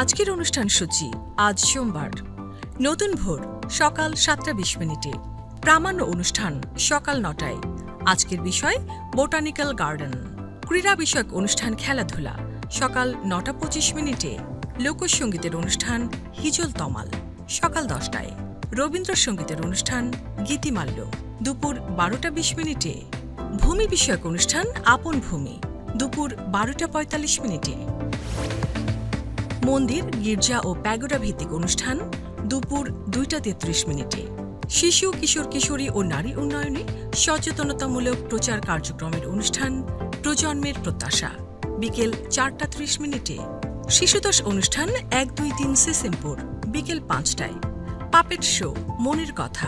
আজকের অনুষ্ঠান সূচি আজ সোমবার। নতুন ভোর, সকাল সাতটা বিশ মিনিটে। প্রামাণ্য অনুষ্ঠান সকাল নটায়। আজকের বিষয়, বোটানিক্যাল গার্ডেন। ক্রীড়া বিষয়ক অনুষ্ঠান খেলাধুলা। সকাল নটা পঁচিশ মিনিটে। লোকসঙ্গীতের অনুষ্ঠান, হিজল তমাল। সকাল দশটায়। রবীন্দ্রসঙ্গীতের অনুষ্ঠান গীতিমাল্য দুপুর বারোটা বিশ মিনিটে। ভূমি বিষয়ক অনুষ্ঠান, আপন ভূমি। দুপুর বারোটা পঁয়তাল্লিশ মিনিটে। মন্দির, গির্জা ও প্যাগোডা ভিত্তিক অনুষ্ঠান দুপুর দুইটা তেত্রিশ মিনিটে। শিশু, কিশোর, কিশোরী ও নারী উন্নয়নে সচেতনতামূলক প্রচার কার্যক্রমের অনুষ্ঠান, প্রজন্মের প্রত্যাশা। বিকেল চারটা ত্রিশ মিনিটে। শিশুতোষ অনুষ্ঠান এক দুই তিন সিসিমপুর, বিকেল পাঁচটায়। পাপেট শো, মনের কথা।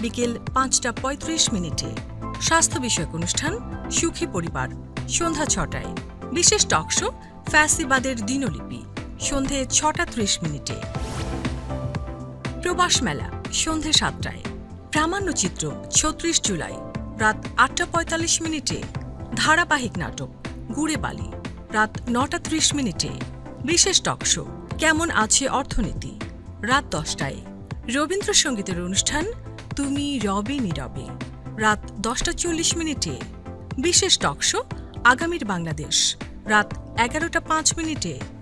বিকেল পাঁচটা পঁয়ত্রিশ মিনিটে। স্বাস্থ্য বিষয়ক অনুষ্ঠান, সুখী পরিবার। সন্ধ্যা ছটায়। বিশেষ টক শো, ফ্যাসিবাদের দিনলিপি। সন্ধে ছটা ত্রিশ মিনিটে। প্রবাস মেলা, সন্ধে সাতটায়। প্রামাণ্য চিত্র, ছত্রিশ জুলাই। রাত আটটা পঁয়তাল্লিশ মিনিটে। ধারাবাহিক নাটক, গুড়ে বালি। রাত নটা ত্রিশ মিনিটে। বিশেষ টক শো, কেমন আছে অর্থনীতি? রাত দশটায়। রবীন্দ্রসঙ্গীতের অনুষ্ঠান, তুমি রবে নীরবে। রাত দশটা চল্লিশ মিনিটে। বিশেষ টক শো, আগামীর বাংলাদেশ। রাত এগারোটা পাঁচ মিনিটে।